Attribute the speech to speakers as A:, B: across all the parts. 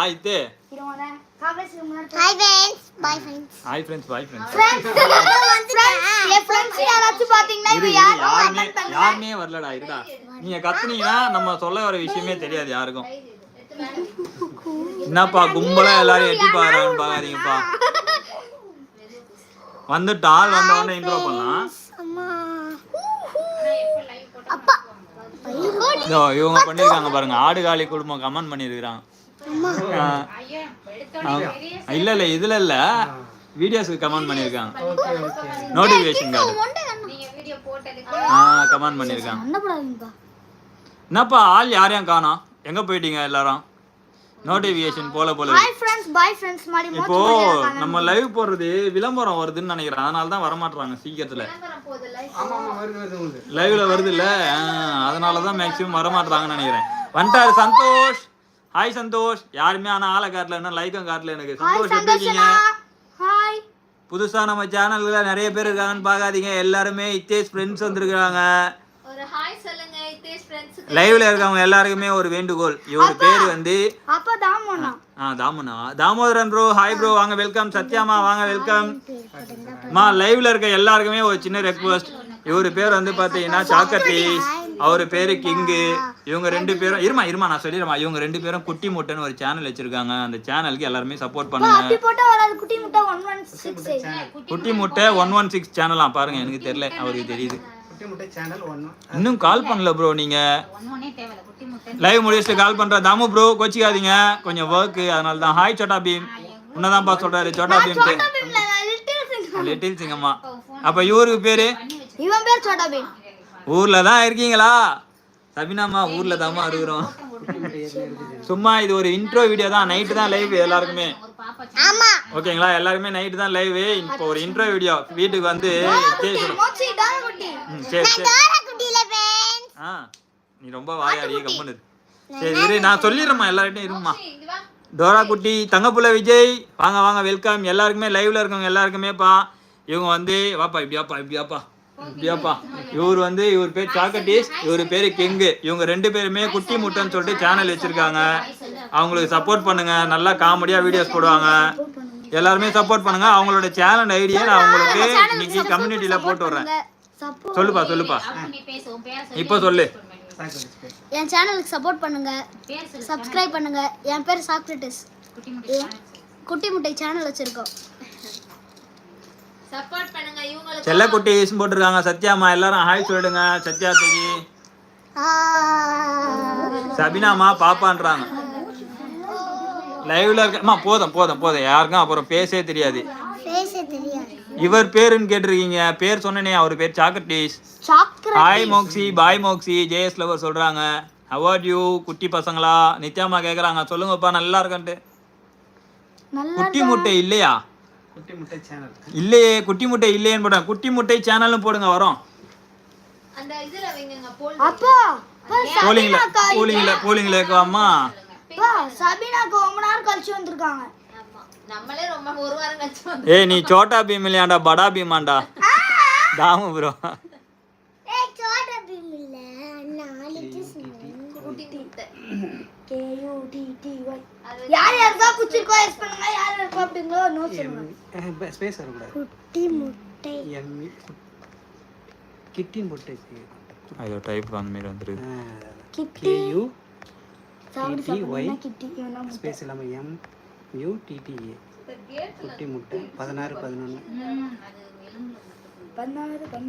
A: ஆயித்து
B: hi friends bye friends
A: hi friends bye friends
B: friends யாராச்சும் பாத்தீங்கன்னா
A: இரு,
B: யாரும்
A: யாருமே வரலடா இருடா. நீங்க கத்துனீங்கன்னா நம்ம சொல்ல வர விஷயமே தெரியாது யாருக்கும். என்னப்பா கும்பலா எல்லாரும் எட்டி பாக்குறான்னு பாக்காதீங்கப்பா. வந்துட்டு ஆள் வந்த உடனே இன்ட்ரோ பண்ணலாம். இதோ இவங்க பண்ணிருக்காங்க பாருங்க. ஆடுகாலி குடும்பம் கமெண்ட் பண்ணிருக்காங்க இல்ல இல்ல இதுல இல்ல. வீடியோஸ்க்கு கமெண்ட் பண்ணிருக்காங்க நோட்டிபிகேஷன் கார்டு ஆ. கமெண்ட் பண்ணிருக்காங்க
B: பண்ணக்கூடாதுப்பா
A: என்னப்பா ஆள் யாரையும் காணோம் எங்க போயிட்டீங்க எல்லாரும்? நோட்டிபிகேஷன் போல போல இப்போ நம்ம லைவ் போடுறது விளம்பரம் வருதுன்னு நினைக்கிறேன். அதனால தான் வரமாட்றாங்க சீக்கிரத்துல. லைவ்ல வருது இல்ல? அதனால தான் மேக்ஸிமம் வரமாட்றாங்கன்னு நினைக்கிறேன். வந்துட்டாரு சந்தோஷ். ஹாய் சந்தோஷ். யாருமே ஆனா ஆளை காட்டல என்ன லைக்கும் காட்டல எனக்கு. சந்தோஷ் எப்படி இருக்கீங்க?
B: ஹாய்
A: புதுசா நம்ம சேனல்ல நிறைய பேர் இருக்காங்கன்னு பார்க்காதீங்க. எல்லாருமே இத்தேஸ் ஃப்ரெண்ட்ஸ் வந்திருக்காங்க
C: இத்தேஷ்
A: லைவ்ல இருக்கவங்க எல்லாருக்குமே ஒரு வேண்டுகோள். இவர் பேர் வந்து
B: அப்பா தாமோனா.
A: ஆ தாமனா. தாமோதரன் ப்ரோ ஹாய் ப்ரோ வாங்க வெல்கம் சத்யாமா வாங்க வெல்கம் மா லைவ்ல இருக்க எல்லாருக்குமே ஒரு சின்ன ரெக்வஸ்ட் இவர் பேர் வந்து பாத்தீங்கன்னா சாக்கத்தீஸ் அவர் பேரு கிங்கு இவங்க ரெண்டு பேரும் இருமா இருமா நான் சொல்லிடுமா இவங்க ரெண்டு பேரும் குட்டி முட்டைன்னு ஒரு சேனல் வச்சிருக்காங்க. அந்த சேனலுக்கு எல்லாருமே சப்போர்ட் பண்ணுங்க.
B: குட்டி முட்டை ஒன் ஒன் சிக்ஸ்
A: குட்டி முட்டை ஒன் ஒன் சிக்ஸ் சேனலா பாருங்க எனக்கு தெரியல. அவருக்கு தெரியுது.
D: குட்டி முட்டை சேனல் ஒன்று
A: இன்னும் கால் பண்ணல ப்ரோ நீங்க. லைவ் முடிச்சுட்டு கால் பண்ற தாமு ப்ரோ கோச்சிக்காதீங்க. கொஞ்சம் ஒர்க் அதனால தான். Hi Chhota beam. உன்னதான்ப்பா சொல்றாரு சோட்டா பீம்
B: லிட்டில்
A: சிங்கம்மா. அப்ப இவருக்கு பேரு?
B: இவன் பேர் சோட்டா பீம்.
A: ஊர்ல தான் இருக்கீங்களா? சபினாமா ஊர்ல தாம்மா இருக்கிறோம் சும்மா இது ஒரு இன்ட்ரோ வீடியோ தான். நைட்டு தான் லைவ் எல்லாருக்குமே. ஓகேங்களா? எல்லாருமே நைட்டு தான் லைவ் இப்போ ஒரு இன்ட்ரோ வீடியோ வீட்டுக்கு வந்து சரி சரி. ஆ நீ ரொம்ப வாயாடி கம்முன்னு. சரி இரு நான் சொல்லிடுறேம்மா எல்லார்கிட்டையும் இருமா
C: இங்க வா.
A: டோரா குட்டி தங்கப்புல விஜய். வாங்க வாங்க வெல்கம் எல்லாருக்குமே லைவ்ல இருக்கவங்க எல்லாருக்குமேப்பா. இவங்க வந்து வாப்பா இப்படியாப்பா இப்படியாப்பா இப்படியாப்பா இவர் வந்து இவர் பேர் சாக்கட்டீஸ் இவர் பேர் கிங்கு. இவங்க ரெண்டு பேருமே குட்டி முட்டைன்னு சொல்லிட்டு சேனல் வச்சிருக்காங்க. அவங்களுக்கு சப்போர்ட் பண்ணுங்க. நல்லா காமெடியா வீடியோஸ் போடுவாங்க. எல்லாருமே சப்போர்ட் பண்ணுங்க. அவங்களோட சேனல் ஐடியை நான் உங்களுக்கு இன்னைக்கு கம்யூனிட்டியில போட்டு
B: சப்போர்ட்
A: சொல்லுப்பா சொல்லுப்பா. இப்போ சொல்லு.
B: என் சேனலுக்கு சப்போர்ட் பண்ணுங்க. சப்ஸ்கிரைப் பண்ணுங்க. என் பேர் சாக்ரட்டிஸ்.
C: குட்டி முட்டை
B: சேனல் வச்சிருக்கோம்.
C: சப்போர்ட் பண்ணுங்க இவங்களுக்கு
A: செல்லக்குட்டி போட்டிருக்காங்க. சத்யாமா எல்லாரும் ஹாய் சொல்லிடுங்க சத்யா தகி சபினாமா பாப்பான்றாங்க. லைவ்ல இருக்க அம்மா போதும் போதும் போதும். யாருக்கும் அப்புறம் பேசவே தெரியாது.
B: பேச தெரியாது.
A: இவர் பேருன்னு கேட்டிருக்கீங்க. பேர் சொன்னனே அவர் பேர் Socrates
B: சாக்ர
A: hi Mokshi. Bye Mokshi. JS lover சொல்றாங்க. அவார்ட் யூ குட்டி பசங்களா? நித்யாமா கேக்குறாங்க. சொல்லுங்கப்பா நல்லா இருக்கன்ட்டு. குட்டி முட்டை இல்லையா? இல்லையே குட்டி முட்டை இல்லையேன்னு போட்டேன் குட்டி முட்டை சேனலும் போடுங்க வரோம்.
C: அந்த இதுல வைங்க போல்
B: அப்பா
A: போலிங்ல போலிங்ல போலிங்ல இருக்கவாமா
B: அப்பா சபீனாக்கு ரொம்ப நேரம் கழிச்சு வந்திருக்காங்க.
C: நம்மளே ரொம்ப ஒரு வாரம் கழிச்சு
A: ஏய் நீ சோட்டா பீம் இல்லையாண்டா படா பீமாண்டா? தாமு ப்ரோ
B: ஏய் சோட்டா பீம் இல்ல நாலு
C: குட்டி முட்டை
B: K U T T Y யார் யாருக்கா பிடிச்சிருக்கோ எஸ் பண்ணுங்க யார் யாருக்கா அப்படிங்களோ நோ சொல்லுங்க.
D: ஸ்பேஸ் வரக்கூடாது
B: குட்டி முட்டை.
D: எம்மி கிட்டின் முட்டை
A: ஐயோ டைப் அந்த மாதிரி வந்துருக்கு
B: கிட்டி.
D: ஒய்
B: சாப்பிடுனா கிட்டி? முட்டை.
D: ஸ்பேஸ் இல்லாமல் எம் யூ டிடிஏ குட்டி முட்டை. பதினாறு பதினொன்று
C: அது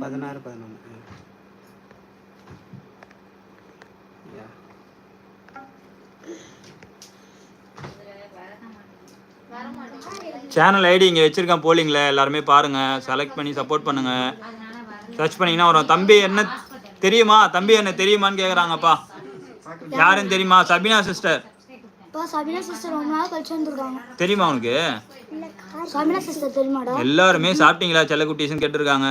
B: பதினாறு
D: பதினொன்று
C: மாட்டேங்குது
A: சேனல் ஐடி இங்கே வச்சிருக்கேன் போலிங்ல எல்லாருமே பாருங்க செலக்ட் பண்ணி சப்போர்ட் பண்ணுங்க. சர்ச் பண்ணீங்கன்னா வரும். தம்பி என்ன தெரியுமா? தம்பி என்ன தெரியுமான்னு கேக்குறாங்கப்பா. யாருன்னு தெரியுமா? சபினா சிஸ்டர் தெரியுமா உனக்கு? எல்லாருமே சாப்பிட்டீங்களா? கேட்டிருக்காங்க.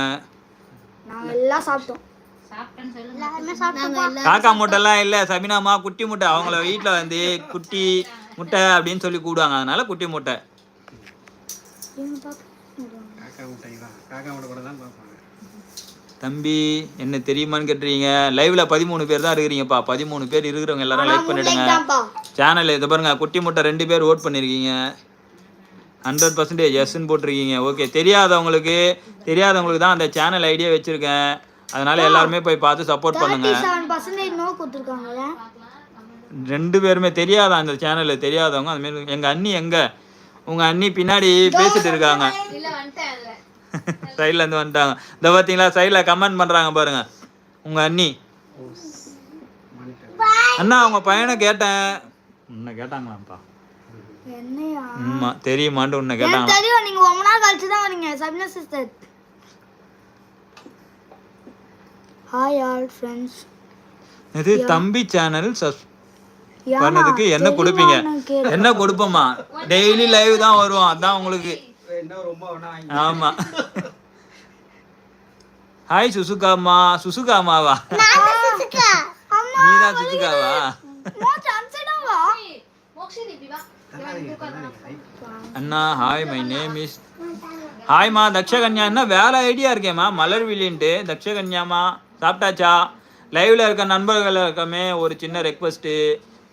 C: சொல்லு
B: எல்லாருமே சாப்பிட்டோம்
A: காக்கா முட்டைலாம் இல்லை சபினாமா குட்டி முட்டை. அவங்கள வீட்டில் வந்து குட்டி முட்டை அப்படின்னு சொல்லி கூடுவாங்க. அதனால குட்டி முட்டை. தம்பி என்ன தெரியுமான்னு கேட்டுறீங்க லைவ்ல பதிமூணு பேர் தான் இருக்கிறீங்கப்பா. பதிமூணு பேர் இருக்கிறவங்க எல்லாரும் லைக் பண்ணிடுங்க. சேனல் இதை பாருங்க. குட்டி முட்டை ரெண்டு பேர் ஓட் பண்ணியிருக்கீங்க ஹண்ட்ரட் பர்சன்டேஜ் எஸ்ன்னு போட்டிருக்கீங்க. ஓகே தெரியாதவங்களுக்கு தெரியாதவங்களுக்கு தான் அந்த சேனல் ஐடியா வச்சுருக்கேன். அதனால எல்லாருமே போய் பார்த்து சப்போர்ட் பண்ணுங்க. ரெண்டு பேருமே தெரியாத அந்த சேனல் தெரியாதவங்க அந்த மாதிரி எங்கள் அண்ணி எங்க? உங்கள் அண்ணி பின்னாடி பேசிட்டு இருக்காங்க. சைடில் இருந்து வந்துட்டாங்க. இந்த பார்த்தீங்களா சைடில் கமெண்ட் பண்ணுறாங்க பாருங்க. உங்கள் அண்ணி. அண்ணா அவங்க பையனை கேட்டேன். உன்னை கேட்டாங்களாப்பா ஆமா தெரியுமான்ட்டு உன்னை கேட்டாங்க
B: தெரியும் நீங்க ரொம்ப நாள் கழிச்சு தான் வரீங்க Sapna sister hi all friends
A: இது தம்பி சேனல் சஸ் பண்ணதுக்கு என்ன கொடுப்பீங்க? என்ன கொடுப்போமா டெய்லி லைவ் தான் வருவோம். அதான் உங்களுக்கு.
D: என்ன ரொம்ப வேணா வாங்கி
A: ஆமா. ஹாய் சுசுகாமா சுசுகாமாவா நீதான் சுசுகாவா. அண்ணா ஹாய் மை நேம் இஸ் ஹாய்மா தக்ஷகன்யா என்ன வேலை ஐடியா இருக்கேம்மா? மலர் வில்லின்ட்டு தக்ஷகன்யாமா சாப்பிட்டாச்சா? லைவ்ல இருக்க நண்பர்கள் இருக்கமே ஒரு சின்ன ரெக்வஸ்ட்டு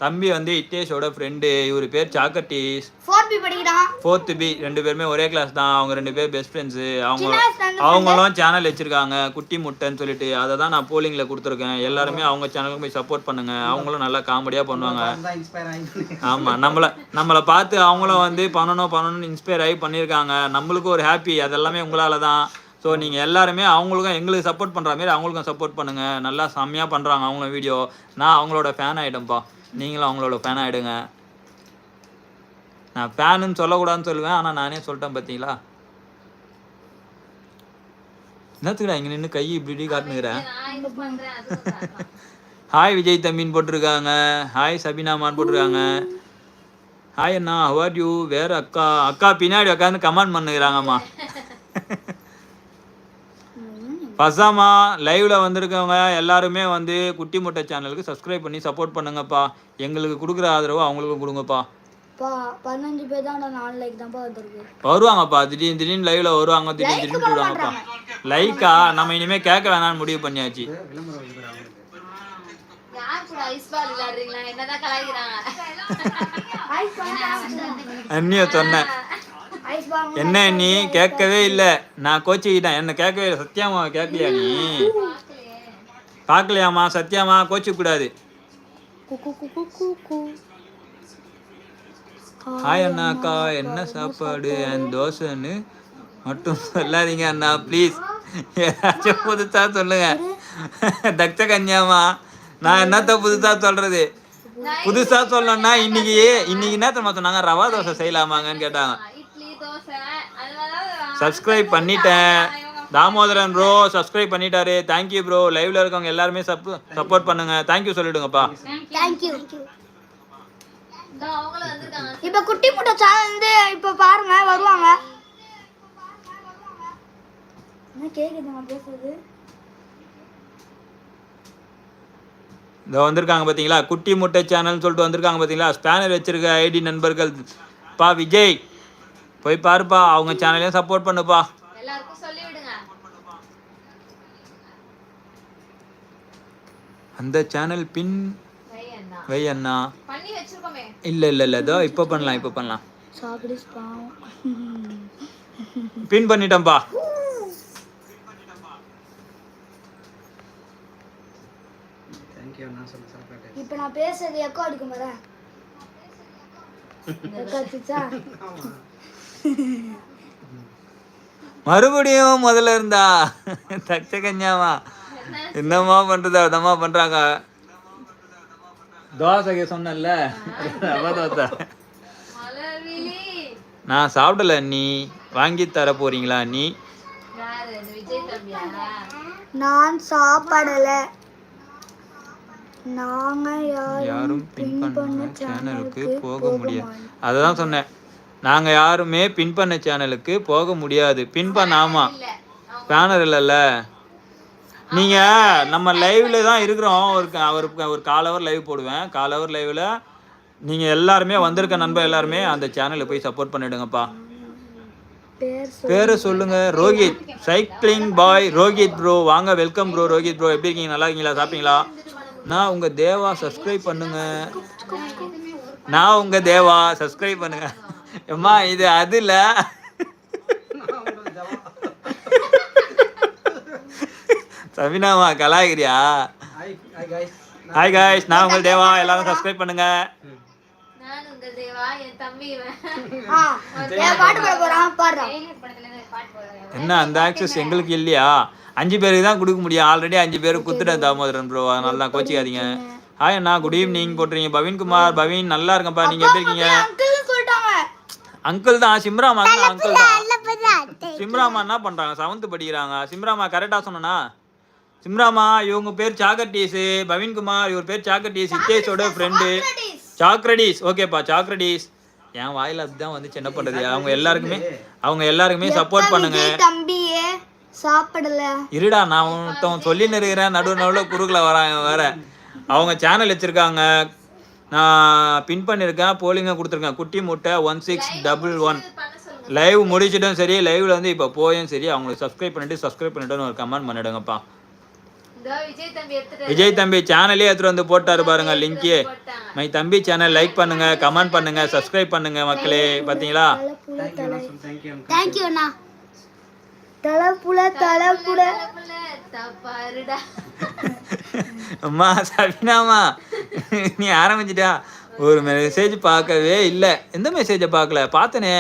A: தம்பி வந்து இட்டேஷோட ஃப்ரெண்டு இவர் பேர் சாக்கட்டீஸ்
B: ஃபோர்த் பி படிக்கிறான்.
A: ஃபோர்த்து பி ரெண்டு பேருமே ஒரே கிளாஸ் தான். அவங்க ரெண்டு பேர் பெஸ்ட் ஃப்ரெண்ட்ஸு அவங்க அவங்களும் சேனல் வச்சிருக்காங்க. குட்டி முட்டைன்னு சொல்லிட்டு. அதை தான் நான் போலிங்கில் கொடுத்துருக்கேன். எல்லாருமே அவங்க சேனலுக்கு போய் சப்போர்ட் பண்ணுங்க. அவங்களும் நல்லா காமெடியாக பண்ணுவாங்க.
D: தான் இன்ஸ்பயர் ஆகி
A: ஆமாம் நம்மளை நம்மளை பார்த்து அவங்களும் வந்து பண்ணணும் பண்ணணும்னு இன்ஸ்பயர் ஆகி பண்ணியிருக்காங்க. நம்மளுக்கும் ஒரு ஹாப்பி அதெல்லாமே உங்களால தான். ஸோ நீங்கள் எல்லாருமே அவங்களுக்கும் எங்களுக்கு சப்போர்ட் பண்ணுற மாதிரி அவங்களுக்கும் சப்போர்ட் பண்ணுங்கள் நல்லா செம்மையாக பண்ணுறாங்க அவங்களும் வீடியோ நான் அவங்களோட ஃபேன் ஆகிட்டேன்ப்பா நீங்களும் அவங்களோட ஃபேன் ஆகிடுங்க நான் ஃபேனுன்னு சொல்லக்கூடாதுன்னு சொல்லுவேன் ஆனால் நானே சொல்லிட்டேன் பார்த்தீங்களா என்னத்துக்குடா இங்கே நின்று கை இப்படி இப்படி காட்டுனுக்கிறேன். ஹாய் விஜய் தம்பின்னு போட்டிருக்காங்க. ஹாய் சபினாமான்னு போட்டிருக்காங்க. ஹாய் அண்ணா ஹவர் யூ வேற அக்கா அக்கா பின்னாடி உட்காந்து கமெண்ட் பண்ணுகிறாங்கம்மா. பசாமா லைவ்ல வந்திருக்கவங்க எல்லாருமே வந்து குட்டி முட்டை சேனலுக்கு சப்ஸ்கிரைப் பண்ணி சப்போர்ட் பண்ணுங்கப்பா. எங்களுக்கு கொடுக்குற ஆதரவு அவங்களுக்கும் கொடுங்கப்பா.
B: பா பதினஞ்சு பேர் தான் நாலு லைக் தான்ப்பா வந்திருக்கு.
A: வருவாங்கப்பா. திடீர்னு திடீர்னு லைவ்ல வருவாங்க. திடீர்னு திடீர்னு போடுவாங்கப்பா லைக்கா நம்ம இனிமே கேட்க வேணாம்னு முடிவு பண்ணியாச்சு. அண்ணிய சொன்னேன் என்ன நீ கேட்கவே இல்லை. நான் கோச்சிக்கிட்டேன். என்ன கேட்கவே இல்லை. சத்தியாமா கேட்கலையா நீ? பார்க்கலையாம்மா சத்தியாமா கோச்சிக்க கூடாது
B: குக்கு குக்கு குக்கு
A: ஹாய் அண்ணா அக்கா. என்ன சாப்பாடு? அண்ட் தோசைன்னு மட்டும் சொல்லாதீங்க அண்ணா ப்ளீஸ். ஏதாச்சும் புதுசா சொல்லுங்க. தக்ஷ கன்யாமா நான் என்னத்த புதுசா சொல்றது? புதுசா சொல்லணும்னா இன்னைக்கு இன்னைக்கு என்ன தெரியுமா சொன்னாங்க? ரவா தோசை செய்யலாமாங்கன்னு கேட்டாங்க. சப்ஸ்கிரைப் பண்ணிட்டேன். தாமோதரன் ப்ரோ சப்ஸ்கிரைப் பண்ணிட்டாரு. தேங்க்யூ ப்ரோ லைவ்ல இருக்கவங்க எல்லாருமே சப்போர்ட் பண்ணுங்க. தேங்க்யூ சொல்லிடுங்கப்பா.
B: தேங்க்யூ இப்ப குட்டி முட்டை சேனல் வந்து இப்ப பாருங்க வருவாங்க. என்ன பேசுறது?
A: இந்த வந்திருக்காங்க பார்த்தீங்களா குட்டி முட்டை சேனல்னு சொல்லிட்டு வந்திருக்காங்க பார்த்தீங்களா ஸ்பேனர் வச்சிருக்க ஐடி நண்பர்கள் பா விஜய். போய் பாருப்பா அவங்க சேனலையும் சப்போர்ட் பண்ணுப்பா.
C: எல்லாருக்கும் சொல்லி விடுங்க
A: அந்த சேனல் பின்
C: வை அண்ணா
A: வை அண்ணா
C: பண்ணி வச்சிருக்கோமே.
A: இல்லை இல்லை இல்லை இதோ இப்போ பண்ணலாம் இப்போ பண்ணலாம். பின் பண்ணிட்டேன்ப்பா.
B: இப்ப நான் பேசுறது எக்கோ அடிக்க மாறேன் எக்கோ அடிச்சா
A: மறுபடியும் முதல்ல இருந்தா? தச்ச கன்யாவா என்னம்மா பண்றது? அதம்மா பண்றாங்க. தோசைக்கு சொன்னல ரவா தோசை
C: மலர்விழி
A: நான் சாப்பிடல நீ வாங்கி தர போறீங்களா நீ
B: நான் சாப்பிடல. நாங்க
A: யாரும் பின் பண்ண சேனலுக்கு போக முடியாது. அததான் சொன்னேன். நாங்க யாருமே பின் பண்ண சேனலுக்கு போக முடியாது. பின் பண்ண ஆமா. பேனர் இல்லைல்ல. நீங்க நம்ம லைவ்ல தான் இருக்கிறோம். ஒரு க- ஒரு ஒரு கால் ஹவர் லைவ் போடுவேன். கால் ஹவர் லைவ்ல நீங்க எல்லாருமே வந்திருக்க நண்பர் எல்லாருமே அந்த சேனலை போய் சப்போர்ட் பண்ணிடுங்கப்பா.
B: பேரை
A: சொல்லுங்க. Rohit. Cycling boy Rohit bro வாங்க வெல்கம் ப்ரோ ரோஹித் ப்ரோ எப்படி இருக்கீங்க? நல்லா இருக்கீங்களா? சாப்பிட்டீங்களா? நான் உங்க தேவா சப்ஸ்கிரைப் பண்ணுங்க. நான் உங்க தேவா சப்ஸ்கிரைப் பண்ணுங்க. அம்மா இது அது இல்ல சபினாமா கலாகிரியா?
D: ஹாய் காய்ஸ்
A: நான் உங்கள் தேவா. எல்லாரும் சப்ஸ்கிரைப் பண்ணுங்க. என்ன அந்த ஆக்சஸ் எங்களுக்கு இல்லையா? அஞ்சு பேருக்கு தான் கொடுக்க முடியும். ஆல்ரெடி அஞ்சு பேருக்கு குத்துட்டேன் தாமோதரன் ப்ரோ அதனால தான் கோச்சிக்காதீங்க. ஹாய் அண்ணா குட் ஈவினிங் போட்டுறீங்க பவின்குமார் பவின் நல்லா இருக்கேன்ப்பா. நீங்க எப்படி இருக்கீங்க?
B: அங்கிள்
A: தான் சிம்ராமா அங்கிள் தான். சிம்ராமா என்ன பண்றாங்க? செவன்த் படிக்கிறாங்க. சிம்ராமா கரெக்டா சொன்னனா? சிம்ராமா இவங்க பேர் சாக்ரடீஸ். பவின்குமார் இவர் பேர் சாக்ரடீஸ் இத்தேஷோட ஃப்ரெண்டு சாக்ரடீஸ். ஓகேப்பா சாக்ரடீஸ். என் வாயில அதுதான் வந்துச்சு. என்ன பண்றது? அவங்க எல்லாருக்குமே அவங்க எல்லாருக்குமே சப்போர்ட் பண்ணுங்க.
B: தம்பியே சாப்பிடல?
A: இருடா நான் ஒருத்தவன் சொல்லின்னு இருக்கிறேன். நடுவு நடுவில் குறுக்கில் வரான் வேற. அவங்க சேனல் வச்சிருக்காங்க. நான் பின் பண்ணியிருக்கேன் போலிங்க கொடுத்துருக்கேன். குட்டி முட்டை one six double one live முடிச்சிட்டும் சரி. லைவ்ல வந்து இப்போ போயும் சரி. அவங்களுக்கு சப்ஸ்கிரைப் பண்ணிட்டு சப்ஸ்கிரைப் பண்ணிட்டுன்னு ஒரு கமெண்ட் பண்ணிடுங்கப்பா.
C: இந்த விஜய் தம்பி எடுத்துட்டு
A: விஜய் தம்பி சேனலே எடுத்துட்டு வந்து போட்டாரு பாருங்க லிங்கே
C: போட்டாங்க.
A: மை தம்பி சேனல் லைக் பண்ணுங்க கமெண்ட் பண்ணுங்க சப்ஸ்கிரைப் பண்ணுங்க மக்களே.
B: அண்ணா. தலைப்புல தலைப்புல.
C: தப்பாருடா
A: அம்மா சபினாமா. நீ ஆரம்பிச்சிட்டா. ஒரு மெசேஜ் பார்க்கவே இல்லை. எந்த மெசேஜை பார்க்கல? பார்த்தனே.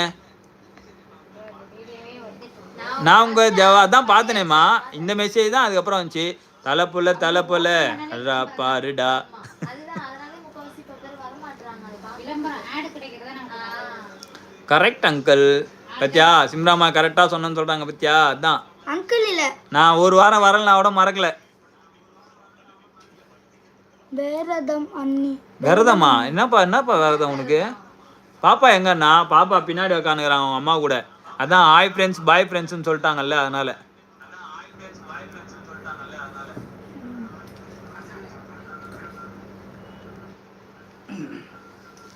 A: நான் உங்க ஜவா அதான் பார்த்தனேம்மா. இந்த மெசேஜ் தான் அதுக்கப்புறம் வந்துச்சு. தலைப்புல தலைப்புல. பாருடா.
C: அதுதான் அதனால முக்காவாசி பேர் வர மாட்டாங்க விளம்பரம் ஆடு கிடைக்கிறதா
A: கரெக்ட் அங்கிள் பத்தியா சிம்ராமா கரெக்டாக சொன்னேன்னு சொல்கிறாங்க பத்தியா அதான்.
B: அங்கிள் இல்ல.
A: நான் ஒரு வாரம் வரல கூட மறக்கல.
B: வேரதம் அண்ணி.
A: விரதமா? என்னப்பா என்னப்பா விரதம் உனக்கு? பாப்பா எங்கண்ணா பாப்பா பின்னாடி உட்காந்துக்கிறான் அவன் அம்மா கூட. அதான் ஹாய் ஃப்ரெண்ட்ஸ் பாய் ஃப்ரெண்ட்ஸ்னு சொல்லிட்டாங்கல்ல அதனால.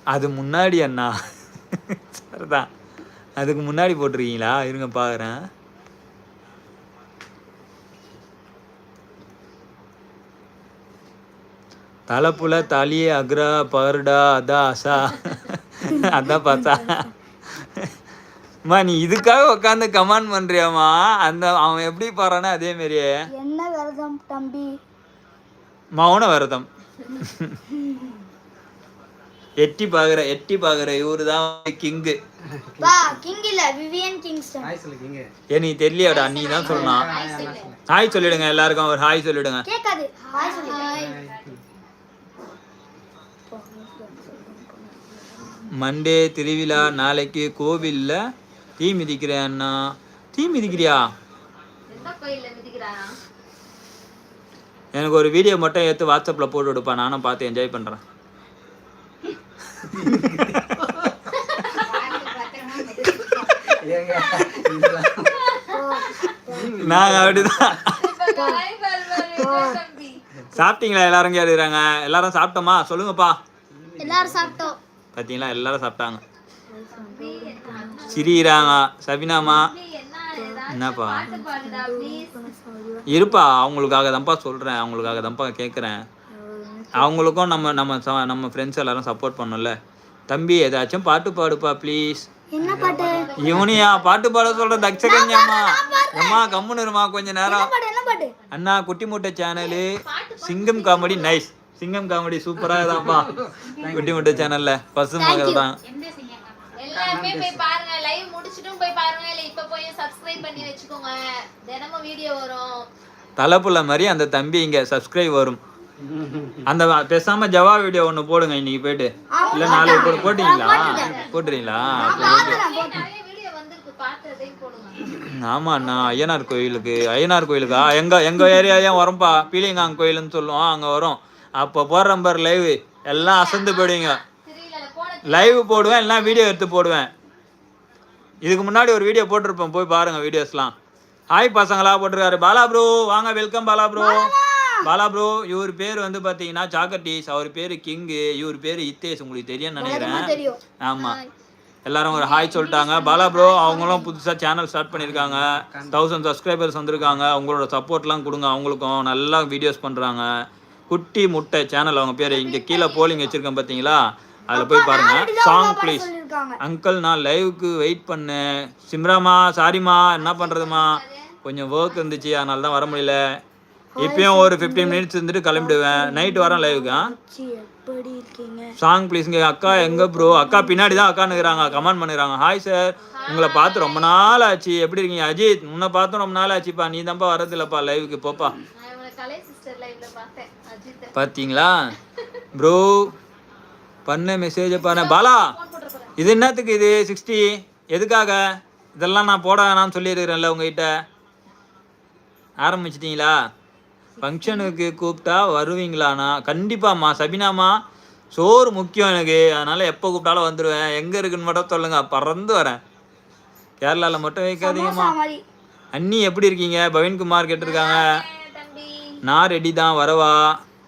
A: அது முன்னாடி அண்ணா. சரிதான். அதுக்கு முன்னாடி போட்டிருக்கீங்களா? இருங்க பார்க்குறேன் தலைப்புல தலி அக்ரா பருடா அதான் அசா. அதான் பார்த்தா. அம்மா நீ இதுக்காக உட்காந்து கமெண்ட் பண்றியாம்மா? அந்த அவன் எப்படி பாடுறானோ அதே மாதிரியே.
B: என்ன விரதம் தம்பி?
A: மௌன விரதம். எட்டி பாக்குற எட்டி பாக்குற இவரு தான் கிங்கு.
B: வா கிங் இல்ல விவியன் கிங்ஸ்டன்
D: ஹாய் சொல்லுங்க
A: ஏ நீ தெரியலையாடா நீ தான் சொல்லணும். ஹாய் சொல்லிடுங்க எல்லாருக்கும் ஒரு ஹாய் சொல்லிடுங்க.
B: கேட்காது ஹாய் சொல்லு.
A: மண்டே திருவிழா நாளைக்கு கோவில்ல தீ மிதிக்கிறேன் அண்ணா. தீ மிதிக்கிறியா? எனக்கு ஒரு வீடியோ மட்டும் எடுத்து வாட்ஸ்அப்பில் போட்டு விடுப்பா. நானும் பார்த்து என்ஜாய் பண்ணுறேன் நாங்கள் அப்படிதான். சாப்பிட்டீங்களா? எல்லாரும் கேட்குறாங்க எல்லாரும் சாப்பிட்டோமா? சொல்லுங்கப்பா.
B: எல்லாரும் சாப்பிட்டோம்.
A: பார்த்தீங்களா எல்லாரும் சாப்பிட்டாங்க. சிரிக்கிறாங்க. சபினாமா என்னப்பா? இருப்பா அவங்களுக்காக தான்ப்பா சொல்கிறேன் அவங்களுக்காக தான்ப்பா கேட்குறேன் அவங்களுக்கும் நம்ம நம்ம ச- நம்ம ஃப்ரெண்ட்ஸ் எல்லாரும் சப்போர்ட் பண்ணோம்ல. தம்பி ஏதாச்சும் பாட்டு பாடுப்பா ப்ளீஸ்
B: என்ன பாட்டு?
A: இவனையா பாட்டு பாட சொல்ற தக்ஷகன்யாமா அம்மா கம்முன்னு இருமா கொஞ்ச நேரம். அண்ணா குட்டி முட்டை சேனலு சிங்கம் காமெடி நைஸ் சிங்கம் காமெடி சூப்பரா தான்ப்பா குட்டி முட்டை சேனல்ல பசு மகள் தான்.
C: எல்லாருமே போய் பாருங்க. லைவ் முடிச்சிட்டும் போய் பாருங்க. இல்ல இப்ப போய் சப்ஸ்கிரைப் பண்ணி வச்சுக்கோங்க. தினமும் வீடியோ வரும்.
A: தலைப்புள்ள மாதிரி அந்த தம்பி இங்க சப்ஸ்கிரைப் வரும். அந்த வ- பேசாம ஜவா வீடியோ ஒண்ணு போடுங்க இன்னைக்கு போயிட்டு. இல்ல நாளைக்கு போட்டு போட்டீங்களா? போட்டுறீங்களா? ஆமா அண்ணா. ஐயனார் கோயிலுக்கு. ஐயனார் கோயிலுக்கா? எங்க எங்க ஏரியாலையும் வரும்பா? பீலிங்காங் கோயிலுன்னு சொல்லுவோம் அங்க வரும். அப்போ போடுற பாரு லைவ் எல்லாம் அசந்து போயிடுவீங்க. லைவ் போடுவேன் எல்லாம் வீடியோ எடுத்து போடுவேன். இதுக்கு முன்னாடி ஒரு வீடியோ போட்டிருப்போம் போய் பாருங்க வீடியோஸ்லாம் ஹாய் பசங்களா போட்டிருக்காரு. பாலா ப்ரோ வாங்க welcome Bala bro Bala bro இவர் பேர் வந்து பார்த்தீங்கன்னா சாக்கட்டீஸ் அவர் பேர் கிங்கு இவர் பேர் இத்தேஷ் உங்களுக்கு தெரியும்னு நினைக்கிறேன். ஆமாம் எல்லாரும் ஒரு ஹாய் சொல்லிட்டாங்க. பாலா ப்ரோ அவங்களும் புதுசாக சேனல் ஸ்டார்ட் பண்ணியிருக்காங்க. தௌசண்ட் சப்ஸ்கிரைபர்ஸ் வந்திருக்காங்க. அவங்களோட சப்போர்ட்லாம் கொடுங்க. அவங்களுக்கும் நல்லா வீடியோஸ் பண்ணுறாங்க குட்டி முட்டை சேனல் அவங்க பேர். இங்கே கீழே போலிங் வச்சுருக்கேன் பார்த்தீங்களா அதில் போய் பாருங்க. சாங் ப்ளீஸ்
B: சொல்லிருக்காங்க
A: அங்கிள் நான் லைவுக்கு வெயிட் பண்ணேன். சிம்ராமா சாரிம்மா என்ன பண்ணுறதுமா கொஞ்சம் ஒர்க் இருந்துச்சு. அதனால தான் வர முடியல. இப்பயும் ஒரு ஃபிஃப்டீன் மினிட்ஸ் இருந்துட்டு கிளம்பிடுவேன். நைட்டு வரேன் லைவுக்கு சாங் ப்ளீஸுங்க அக்கா எங்க ப்ரோ அக்கா பின்னாடி தான் அக்கா நிற்கிறாங்க கமெண்ட் பண்ணுறாங்க ஹாய் சார் உங்களை பார்த்து ரொம்ப நாள் ஆச்சு. எப்படி இருக்கீங்க? அஜித் உன்னை பார்த்து ரொம்ப நாள் ஆச்சுப்பா. நீ தான்ப்பா வரதில்லப்பா லைவுக்கு போப்பா. பார்த்தீங்களா? ப்ரோ பண்ண மெசேஜை பாரு பாலா இது என்னத்துக்கு இது? சிக்ஸ்டி எதுக்காக? இதெல்லாம் நான் போட வேணாம்னு சொல்லியிருக்கிறேன்ல உங்ககிட்ட. ஆரம்பிச்சிட்டிங்களா? ஃபங்க்ஷனுக்கு கூப்பிட்டா வருவீங்களாண்ணா கண்டிப்பாம்மா. சபினாம்மா சோறு முக்கியம் எனக்கு. அதனால் எப்போ கூப்பிட்டாலும் வந்துடுவேன் எங்கே இருக்குன்னு மட்டும் சொல்லுங்க. பறந்து வரேன். கேரளாவில் மட்டும் வைக்காதீங்கம்மா அண்ணி எப்படி இருக்கீங்க? பவன்குமார் கேட்டிருக்காங்க. நான் ரெடி தான். வரவா?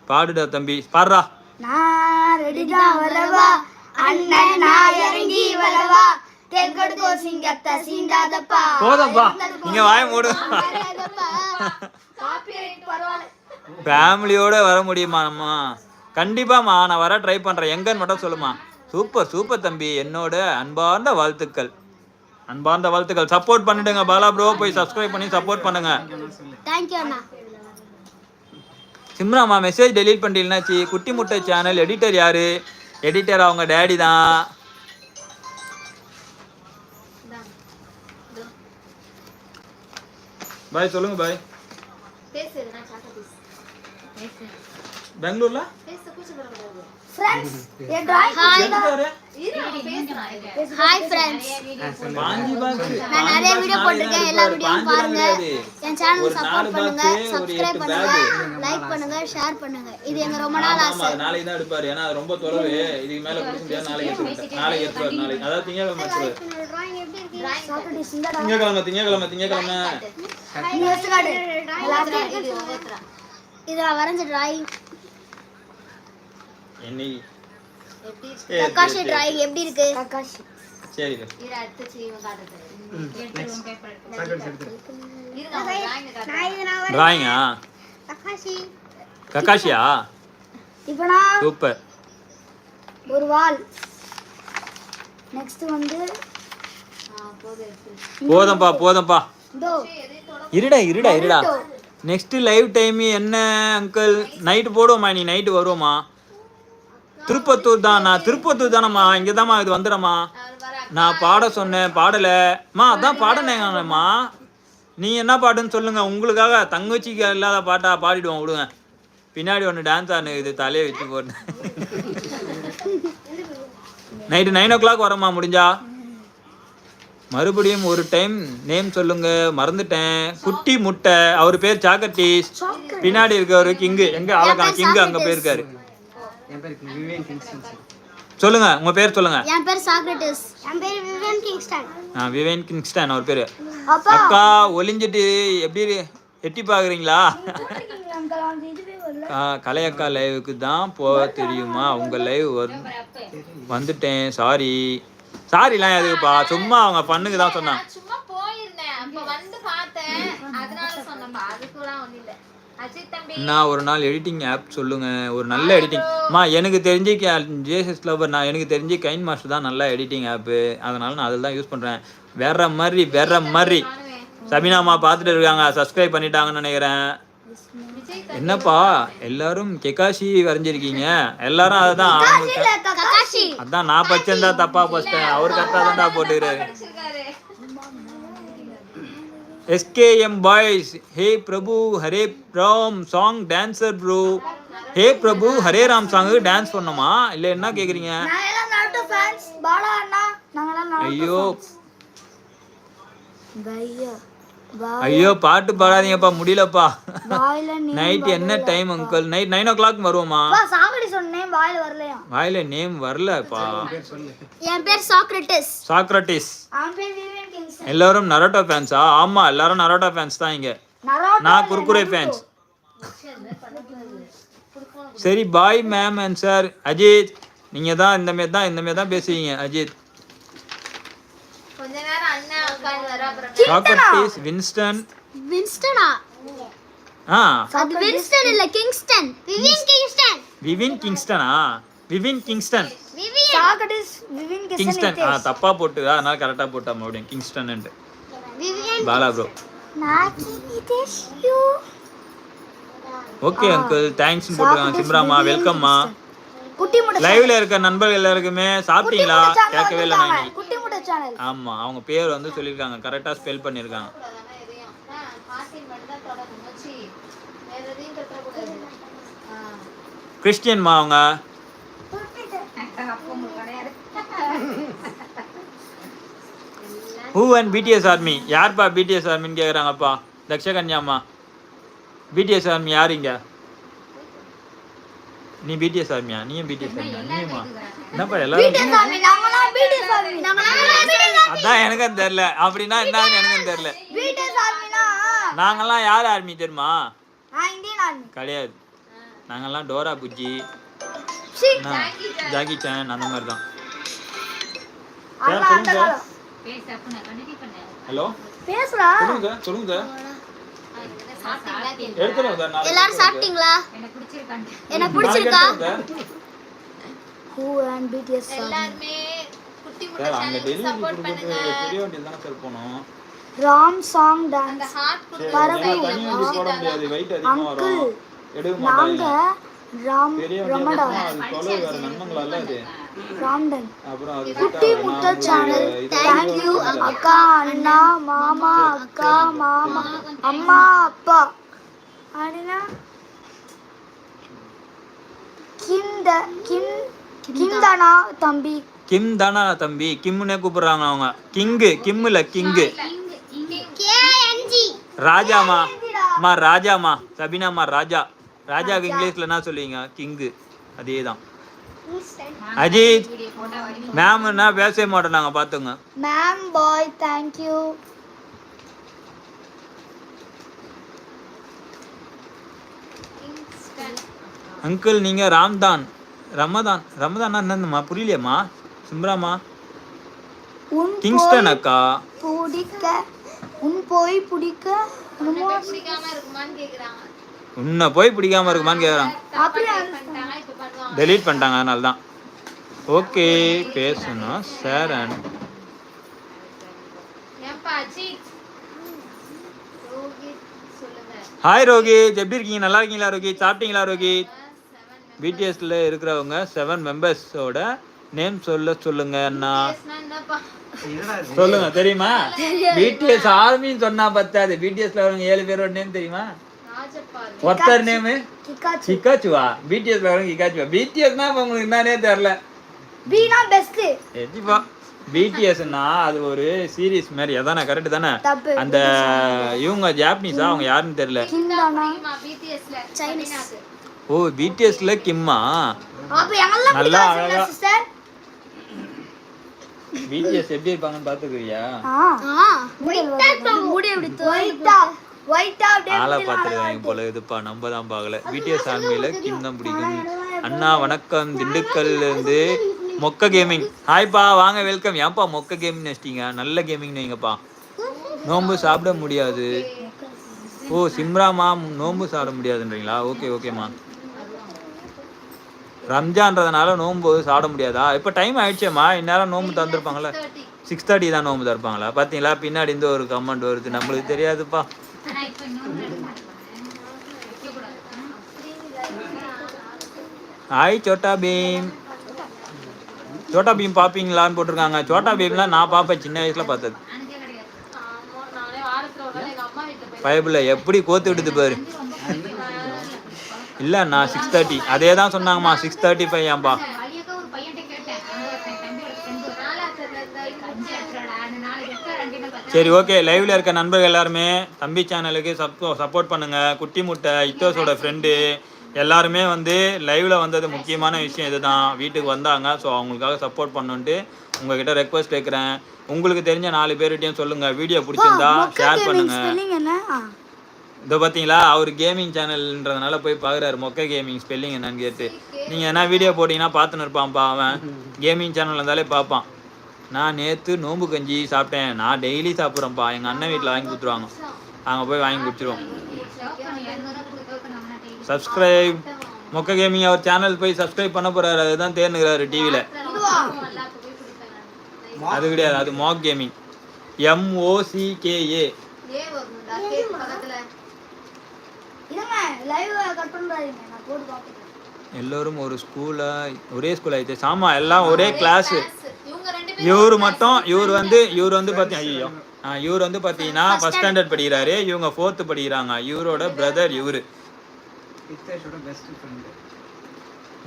A: பாடுடா தம்பி. பாடுறா.
B: நான் ரெடிதான் வரவா? அண்ணன் நான் இறங்கி வரவா? தெற்கடுக்கோ சிங்கத்தை சீண்டாதப்பா.
A: போதப்பா நீங்க வாய மூடு. ஃபேமிலியோட வர முடியுமா நம்ம? கண்டிப்பாம்மா நான் வர ட்ரை பண்றேன். எங்கன்னு மட்டும் சொல்லுமா சூப்பர் சூப்பர் தம்பி. என்னோட அன்பார்ந்த வாழ்த்துக்கள். அன்பார்ந்த வாழ்த்துக்கள். சப்போர்ட் பண்ணிடுங்க பாலா ப்ரோ போய் சப்ஸ்கிரைப் பண்ணி சப்போர்ட் பண்ணுங்க. சிம்ராமா மெசேஜ் டெலீட் பண்ணிட்டீங்கன்னாச்சு குட்டி முட்டை சேனல் எடிட்டர் யாரு? எடிட்டர் அவங்க டேடி தான். பாய் சொல்லுங்க பாய்
C: பேசு நான் சாக்கா பேசு
A: பெங்களூர்ல.
B: ஹாய் ஃப்ரெண்ட்ஸ் நான் நிறைய வீடியோ போட்டிருக்கேன் எல்லா வீடியோவும் பாருங்க என் சேனல்
A: ஒரு நாலு
B: சப்போர்ட் பண்ணுங்க
A: box, ஒரு
B: சப்ஸ்கிரைப்
A: எட்டு
B: பண்ணுங்க
A: bag.
B: லைக் பண்ணுங்க ஷேர் பண்ணுங்க இது எங்க ரொம்ப நாள்
A: ஆமா
B: ஆசை.
A: நாளைக்கு தான் எடுப்பாரு. ஏன்னா அது ரொம்ப தொலைவு. இதுக்கு மேல கொடுக்க முடியாது. நாளைக்கு நாளைக்கு எடுத்துவாரு நாளைக்கு. அதாவது திங்கக்கிழமை திங்கக்கிழமை. திங்கக்கிழமை திங்கக்கிழமை
C: இது.
B: இது நான் வரைஞ்ச டிராயிங்
A: என்னை? சரி,
B: டிராயிங் எப்படி இருக்கு? கக்காஷி
A: சரி.
C: இரு, அடுத்து செய்வோம் காட்டுறேன்.
B: நான் இது நான்
A: டிராயிங்கா
B: கக்காஷி
A: கக்காஷியா
B: இப்போ நான்
A: சூப்பர்.
B: ஒரு வால். நெக்ஸ்ட் வந்து.
A: போதும்பா போதும்பா.
B: இதோ
A: இருடா இருடா இருடா. நெக்ஸ்ட் லைவ் டைம் என்ன அங்கிள் நைட்டு போடுவோமா நீ நைட்டு வருவோமா திருப்பத்தூர் தான் நான் திருப்பத்தூர் தானம்மா இங்கே தாம்மா இது வந்துடும்மா நான் பாட சொன்னேன் பாடலைம்மா அதான் பாடினேங்கம்மா. நீ என்ன பாட்டுன்னு சொல்லுங்க உங்களுக்காக தங்கச்சிக்கு இல்லாத பாட்டா பாடிடுவோம் விடுங்க. பின்னாடி ஒன்று டான்ஸ் ஆனு இது தலையை வச்சு போட்டேன் நைட்டு நைன் ஓ கிளாக் வரமா முடிஞ்சா? மறுபடியும் ஒரு டைம் நேம் சொல்லுங்க மறந்துட்டேன். குட்டி முட்டை அவர் பேர் சாக்கட்டீஸ் பின்னாடி இருக்கவர் கிங்கு. எங்க? அழகா கிங்கு அங்க போயிருக்காரு.
D: என் பேர் விவேன் கிங்ஸ்டன் சார்
A: சொல்லுங்க உங்க பேர் சொல்லுங்க.
B: என் பேர் சாக்ரட்டிஸ் என் பேர் விவியன் கிங்ஸ்டன்.
A: ஆ, விவேன் கிங்ஸ்டன் அவர் பேரு.
B: அப்பா.
A: அக்கா ஒளிஞ்சிட்டு எப்படி எட்டி பாக்குறீங்களா?
B: இதுவே வரல
A: ஆ, கலையக்கா லைவுக்கு தான் போக தெரியுமா? உங்க லைவ் வந்துட்டேன். சாரி சாரிலாம் எதுக்குப்பா? சும்மா அவங்க பண்ணுக்கு தான் சொன்னாங்க.
C: நான் சும்மா போயிருந்தேன். அப்ப வந்து பார்த்தேன். அதனால சொன்னப்பா அதுக்குலாம் ஒண்ணும் இல்ல.
A: நான் ஒரு நாள் எடிட்டிங் ஆப் சொல்லுங்க. ஒரு நல்ல எடிட்டிங் மா எனக்கு தெரிஞ்சு ஜேசஸ் லவர் நான் எனக்கு தெரிஞ்சு கைன் மாஸ்டர் தான் நல்ல எடிட்டிங் ஆப்பு அதனால நான் அதில் தான் யூஸ் பண்ணுறேன் வேற மாதிரி வேற மாதிரி. சபினாமா பார்த்துட்டு இருக்காங்க. சப்ஸ்கிரைப் பண்ணிட்டாங்கன்னு நினைக்கிறேன். என்னப்பா எல்லாரும் கெகாஷி வரைஞ்சிருக்கீங்க. எல்லாரும் அதுதான் அதான் நான் பச்சந்தா தப்பா பச்சிட்டேன். அவர் கரெக்டாக தான்டா போட்டுக்கிறாரு. SKM boys hey Prabhu Hare Ram song dancer bro hey Prabhu Hare Ram song dance பண்ணோமா இல்லை என்ன கேட்குறீங்க ஐயோ. ஐயோ பாட்டு பாடாதீங்கப்பா முடியலப்பா. நைட் என்ன time uncle night nine o'clock வருவோமா?
B: பா சாங்கடி சொன்னேன் வாயில வரலையா?
A: வாயில நேம் வரலப்பா.
B: என் பேர் சாக்ரட்டிஸ்.
A: சாக்ரட்டிஸ். எல்லாரும் நரோட்டோ ஃபேன்ஸா ஆமா எல்லாரும் நரோட்டோ ஃபேன்ஸ் தான் இங்க. நான் குர்குரே ஃபேன்ஸ் சரி bye ma'am and sir Ajith நீங்க தான் இந்த மாதிரி தான் இந்த மாதிரி தான் பேசுவீங்க அஜித்
C: கொஞ்ச நேரம் அண்ணா உட்காந்து வர அப்புறம்
A: சாக்ரட்டிஸ் வின்ஸ்டன்
B: வின்ஸ்டனா
A: ஆ.
B: அது வின்ஸ்டன் இல்ல Kingston Vivian Kingston
A: விவின் கிங்ஸ்டனா Vivian Kingston
B: Socrates Vivian
A: Kingston ஆ தப்பா போட்டு அதனால கரெக்டா போட்டா மறுபடியும் Kingston Bala bro okay uncle thanks போட்டுருக்காங்க சிம்ராமா வெல்கம்மா
B: குட்டி முட்டை
A: லைவ்ல இருக்க நண்பர்கள் எல்லாருக்குமே சாப்பிட்டீங்களா? கேட்கவே இல்லை.
B: குட்டி முட்டை சேனல்
A: ஆமா அவங்க பேர் வந்து சொல்லியிருக்காங்க. கரெக்டா ஸ்பெல்
C: ஆ
A: கிறிஸ்டியன்மா அவங்க? ஹூ அண்ட் பிடிஎஸ் ஆர்மி யார்ப்பா பிடிஎஸ் ஆர்மின்னு கேட்குறாங்கப்பா தக்ஷகன்யாம்மா பிடிஎஸ் ஆர்மி யார் இங்க? நீ பிடிஎஸ் ஆர்மியா நீயும் பிடிஎஸ் ஆர்மியா நீயுமா என்னப்பா எல்லாரும் அதான் எனக்கும் தெரியல. அப்படின்னா என்னன்னு எனக்கும் தெரியல. நாங்கெல்லாம் யார் ஆர்மி தெரியுமா? கிடையாது. நாங்கெல்லாம் டோரா புஜ்ஜி ஜாக்கி சான் அந்த மாதிரி தான் ஹலோ? சொல்லுங்க சொல்லுங்க
B: எல்லாரும் சாப்பிட்டீங்களா? எனக்கு பிடிச்சிருக்கா. ஹூ அண்ட் பிடிஎஸ்
C: எல்லாருமே குட்டி முட்டை சேனலுக்கு சப்போர்ட் பண்ணுங்க.
A: பெரிய வண்டியில் தானே சார் போனோம்.
B: ராம் சாங் டான்ஸ்
A: வண்டி வரும். எடுக்க
B: நாங்க ராம் ராம்டன்
A: அப்புறம் அது
B: குட்டி முட்டை சேனல் தேங்க்யூ அக்கா அண்ணா மாமா அக்கா மாமா அம்மா அப்பா. அப்படின்னா கிந்த கிம் கிந்தனா தம்பி.
A: கிம் தானா தம்பி கிம்னே கூப்பிடுறாங்க அவங்க. King கிம்முல king. ராஜாமா அம்மா ராஜாமா சபினாமா ராஜா. ராஜாக்கு இங்கிலீஷ்ல என்ன சொல்லுவீங்க? கிங்கு. அதே தான் அஜித். மேம்னா பேசவே மாட்டோம் நாங்க பாத்துங்க
B: மேம் பாய் தேங்க்யூ
A: அங்கிள் நீங்க ராம்தான். ரமதான். ரமதான் என்னம்மா புரியலையம்மா? சிம்ராமா கிங்ஸ்டன் அக்கா.
B: பிடிக்க உன் போய் பிடிக்க
A: உன்னை போய் பிடிக்காம இருக்குமான்னு
C: பண்ணுவாங்க
A: டெலீட் பண்ணிட்டாங்க அதனால தான் ஓகே பேசணும்
C: சொல்லுங்க.
A: ஹாய் ரோஹித் எப்படி இருக்கீங்க? நல்லா இருக்கீங்களா ரோஹித் சாப்பிட்டீங்களா ரோஹித் பிடிஎஸ்ல இருக்கிறவங்க செவன் மெம்பர்ஸோட நேம் சொல்ல சொல்லுங்க அண்ணா. சொல்லுங்க தெரியுமா? பிடிஎஸ் ஆர்மின்னு சொன்னா பத்தாது. பிடிஎஸ்ல வரவங்க ஏழு பேரோட நேம் தெரியுமா? ஒருத்தர் நேமு?
B: கிக்காச்சு
A: கிக்காச்சுவா பிடிஎஸ்ல வரவங்க கிக்காச்சுவா பிடிஎஸ்னா இப்ப உங்களுக்கு என்னன்னே தெரியல.
B: பீனா பெஸ்ட்
A: எப்படிப்பா பிடிஎஸ்னா அது ஒரு சீரிஸ் மாதிரி. அதானே கரெக்ட் தானே? அந்த இவங்க ஜாப்பனீஸா அவங்க யாருன்னு தெரியல. ஓ பிடிஎஸ்ல கிம்மா
B: அப்ப
A: நல்லா அழகா. பிடிஎஸ் எப்படி இருப்பாங்கன்னு பாத்துக்கிறியா? ஆளை பார்த்துருக்காங்க போல இதுப்பா நம்ம தான் பார்க்கல. பிடிஎஸ் ஆர்மியில கிம் தான் பிடிக்கும். அண்ணா வணக்கம். திண்டுக்கல்ல இருந்து மொக்க கேமிங் ஹாய்ப்பா வாங்க வெல்கம் ஏன்ப்பா மொக்க கேமிங் வச்சிட்டீங்க நல்ல கேமிங் வைங்கப்பா நோன்பு சாப்பிட முடியாது. ஓ சிம்ராமா நோன்பு சாப்பிட முடியாதுன்றீங்களா? ஓகே ஓகேம்மா ரம்ஜான்றதுனால நோன்பு சாப்பிட முடியாதா? இப்போ டைம் ஆயிடுச்சேம்மா. இந்நேரம் நோன்பு தந்திருப்பாங்களே சிக்ஸ் தேர்ட்டி தான் நோன்பு திறப்பாங்களா? பார்த்தீங்களா பின்னாடி இருந்து ஒரு கமெண்ட் வருது. நம்மளுக்கு தெரியாதுப்பா. ஹாய் சோட்டா பீம் சோட்டா பீம் பார்ப்பீங்களான்னு போட்டிருக்காங்க. சோட்டா பீம்லாம் நான் பார்ப்பேன் சின்ன வயசில் பார்த்தது.
C: ஆமா
A: பைபிள் எப்படி கோத்து விடுது பாரு. இல்லை நான் சிக்ஸ் தேர்ட்டி அதே தான் சொன்னாங்கம்மா. சிக்ஸ் தேர்ட்டி ஃபைவ் ஏன்பா. சரி ஓகே லைவ்ல இருக்க நண்பர்கள் எல்லாருமே தம்பி சேனலுக்கு சப்போ சப்போர்ட் பண்ணுங்க. குட்டி முட்டை இத்தோஸோட ஃப்ரெண்டு எல்லாருமே வந்து லைவ்ல வந்தது முக்கியமான விஷயம் இதுதான். வீட்டுக்கு வந்தாங்க. ஸோ அவங்களுக்காக சப்போர்ட் பண்ணுன்ட்டு உங்ககிட்ட ரெக்வஸ்ட் கேட்குறேன் உங்களுக்கு தெரிஞ்ச நாலு பேர்கிட்டயும் சொல்லுங்க. வீடியோ பிடிச்சிருந்தா ஷேர் பண்ணுங்க. இதோ பார்த்தீங்களா அவர் கேமிங் சேனல்ன்றதுனால போய் பார்க்குறாரு மொக்க கேமிங் ஸ்பெல்லிங் என்னன்னு கேட்டு. நீங்கள் என்ன வீடியோ போட்டிங்கன்னா பார்த்துன்னு இருப்பான்ப்பா அவன். கேமிங் சேனல் இருந்தாலே பார்ப்பான். நான் நேற்று நோம்பு கஞ்சி சாப்பிட்டேன். நான் டெய்லி சாப்பிட்றேன்ப்பா. எங்கள் அண்ணன் வீட்டில் வாங்கி கொடுத்துருவாங்க. அங்கே போய் வாங்கி கொடுத்துருவோம் சப்ஸ்கிரைப் மொக்க கேமிங் அவர் சேனல் போய் சப்ஸ்கிரைப் பண்ண போகிறாரு அதுதான் தேர்ந்துக்கிறாரு டிவியில் அது கிடையாது. அது மாக் கேமிங் எம்ஓசிகேஏ எல்லோரும் ஒரு ஸ்கூலாக ஒரே ஸ்கூல் ஆயிடுச்சு ஆமா எல்லாம் ஒரே கிளாஸ் இவரு மட்டும் இவர் வந்து இவர் வந்து பாத்தி ஐயோ இவர் வந்து பாத்தீங்கன்னா ஃபர்ஸ்ட் ஸ்டாண்டர்ட் படிக்கிறாரு. இவங்க ஃபோர்த்து படிக்கிறாங்க. இவரோட பிரதர் இவரு.
D: இத்தேஷோட பெஸ்ட் ஃப்ரெண்டு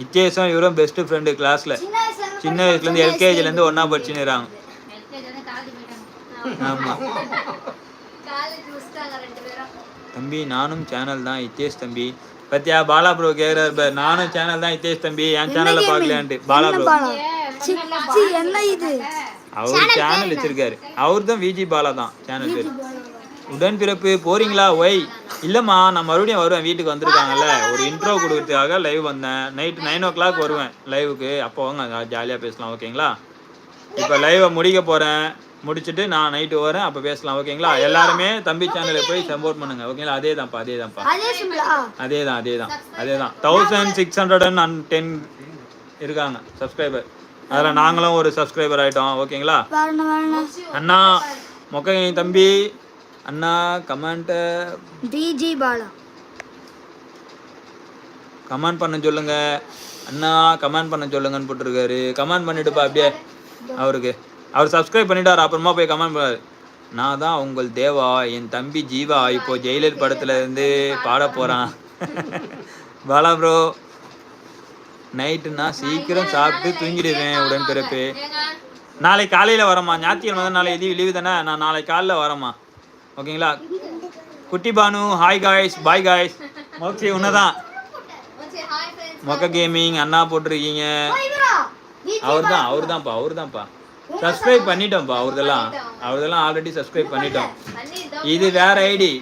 A: இத்தேசம் இவரும் பெஸ்ட் ஃப்ரெண்டு கிளாஸ்ல
B: சின்ன வயசுல இருந்து
A: சின்ன வயசுல இருந்து எல்கேஜில இருந்து ஒண்ணா படிச்சுன்னுறாங்க. ஆமா.
C: காலேஜ் முடிச்சிட்டாங்க ரெண்டு பேரும்.
A: தம்பி நானும் சேனல் தான். இத்தேஷ் தம்பி. பத்தியா பாலா ப்ரோ கேக்குறாரு பாரு, நானும் சேனல் தான். இத்தேஷ் தம்பி என் சேனல்ல பாக்கலான்ட்டு பாலா ப்ரோ
B: என்ன இது?
A: அவரு சேனல் வச்சிருக்காரு. அவர் தான் விஜி பாலா தான் சேனல் பேர். உடன்பிறப்பு போறீங்களா? ஒய். இல்லம்மா நான் மறுபடியும் வருவேன் வீட்டுக்கு வந்திருக்காங்கல்ல. ஒரு இன்ட்ரோ கொடுக்கறதுக்காக லைவ் வந்தேன். நைட் நைன் ஓ கிளாக் வருவேன் லைவுக்கு அப்போ வாங்க ஜாலியாக பேசலாம் ஓகேங்களா? இப்போ லைவை முடிக்க போகிறேன் முடிச்சுட்டு நான் நைட்டு வரேன் அப்போ பேசலாம் ஓகேங்களா? எல்லாருமே தம்பி சேனலை போய் சப்போர்ட் பண்ணுங்க ஓகேங்களா? அதே தான்ப்பா அதே தான்ப்பா.
B: அதே
A: தான் அதே தான் அதே தான். Thousand six hundred and ten இருக்காங்க சப்ஸ்கிரைபர் அதில் நாங்களும் ஒரு சப்ஸ்கிரைபர் ஆகிட்டோம் ஓகேங்களா? அண்ணா மொக்க தம்பி. அண்ணா கமெண்ட்டை
B: டிஜி பாலா.
A: கமெண்ட் பண்ண சொல்லுங்க. அண்ணா கமெண்ட் பண்ண சொல்லுங்கன்னு போட்டிருக்காரு. கமெண்ட் பண்ணிட்டுப்பா அப்படியே அவருக்கு. அவர் சப்ஸ்கிரைப் பண்ணிட்டாரு அப்புறமா போய் கமெண்ட் பண்ணாரு. நான் தான் உங்கள் தேவா என் தம்பி ஜீவா இப்போ ஜெயிலர் படத்துல இருந்து பாட போறான். பாலா ப்ரோ நைட்டுன்னா சீக்கிரம் சாப்பிட்டு தூங்கிடுவேன் உடன்பிறப்பு.
C: ஏங்க
A: நாளைக்கு காலையில் வரமா ஞாயிற்றுக்கிழமை தான் நாளை லீவ் லீவு தானே? நான் நாளைக்கு காலையில் வரமா ஓகேங்களா? குட்டி Banu hi guys bye guys Mokshi உன்னதான். மொக்க கேமிங் அண்ணா போட்டிருக்கீங்க. அவர் தான் அவர் தான்ப்பா அவர் தான்ப்பா சப்ஸ்கிரைப் பண்ணிட்டோம்ப்பா அவர்தெல்லாம். அவர்தெல்லாம் ஆல்ரெடி சப்ஸ்கிரைப் பண்ணிட்டோம். இது வேற ஐடி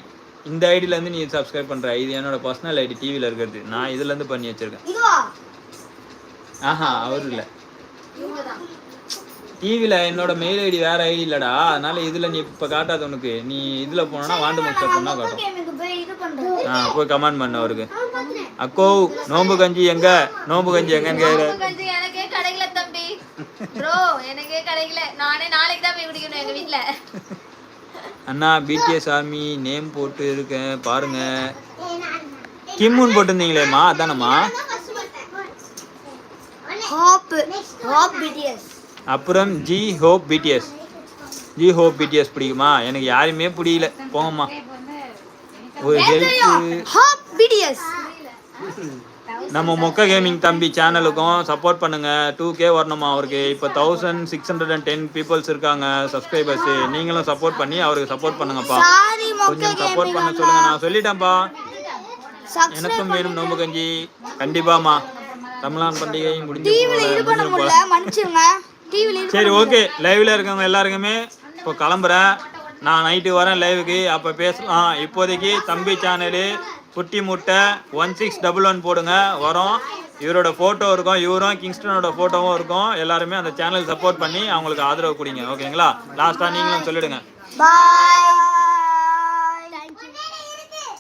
A: இந்த ஐடியிலேருந்து நீ சப்ஸ்கிரைப் பண்ணுற இது என்னோட பர்சனல் ஐடி டிவியில் இருக்கிறது. நான் இதுலேருந்து பண்ணி வச்சுருக்கேன். ஆஹா அவர் இல்ல. டிவில என்னோட மெயில் ஐடி வேற ஐடி இல்லடா. அதனால இதுல நீ இப்ப காட்டாத உனக்கு. நீ இதுல போனா வாண்டு முச்ச பொண்ணா காட்டும். ஆ போய் கமெண்ட் பண்ண அவருக்கு. அக்கோ நோம்பு கஞ்சி எங்க? நோம்பு கஞ்சி எங்கன்னு கேக்குற
C: எனக்கே கிடைக்கல தம்பி. ப்ரோ எனக்கே கிடைக்கல. நானே நாளைக்கு தான் போய் குடிக்கணும் எங்க வீட்ல.
A: அண்ணா பிடிஎஸ் ஆர்மி நேம் போட்டு இருக்கேன் பாருங்க. கிம்முன்னு போட்டிருந்தீங்களேம்மா அதானம்மா?
B: ஹாப் ஹாப் பிடிஎஸ்
A: அப்புறம் J hope BTS J hope BTS பிடிக்குமா? எனக்கு யாருமே பிடிக்கல போங்கம்மா. ஒரு ஹெல்ப்
B: ஹாப் பிடிஎஸ்
A: நம்ம மொக்க கேமிங் தம்பி சேனலுக்கும் சப்போர்ட் பண்ணுங்க. டூ கே வரணுமா அவருக்கு? இப்போ thousand six hundred and ten peoples இருக்காங்க சப்ஸ்கிரைபர்ஸ் நீங்களும் சப்போர்ட் பண்ணி அவருக்கு சப்போர்ட் பண்ணுங்கப்பா. கொஞ்சம் சப்போர்ட் பண்ண சொல்லுங்க. நான் சொல்லிட்டேன்ப்பா. எனக்கும் வேணும் நோம்பு கஞ்சி. கண்டிப்பாமா ரமலான் பண்டிகை முடிஞ்சு சரி ஓகே. லைவ்ல இருக்கவங்க எல்லாருக்குமே இப்போ கிளம்புறேன் நான் நைட்டு வரேன் லைவுக்கு அப்போ பேசலாம். இப்போதைக்கு தம்பி சேனலு குட்டி முட்டை ஒன் சிக்ஸ் டபுள் ஒன் போடுங்க. வரோம். இவரோட ஃபோட்டோ இருக்கும். இவரும் கிங்ஸ்டனோட ஃபோட்டோவும் இருக்கும். எல்லாருமே அந்த சேனல் சப்போர்ட் பண்ணி அவங்களுக்கு ஆதரவு கொடுங்க. ஓகேங்களா? லாஸ்ட்டாக நீங்களும் சொல்லிடுங்க.
B: பாய்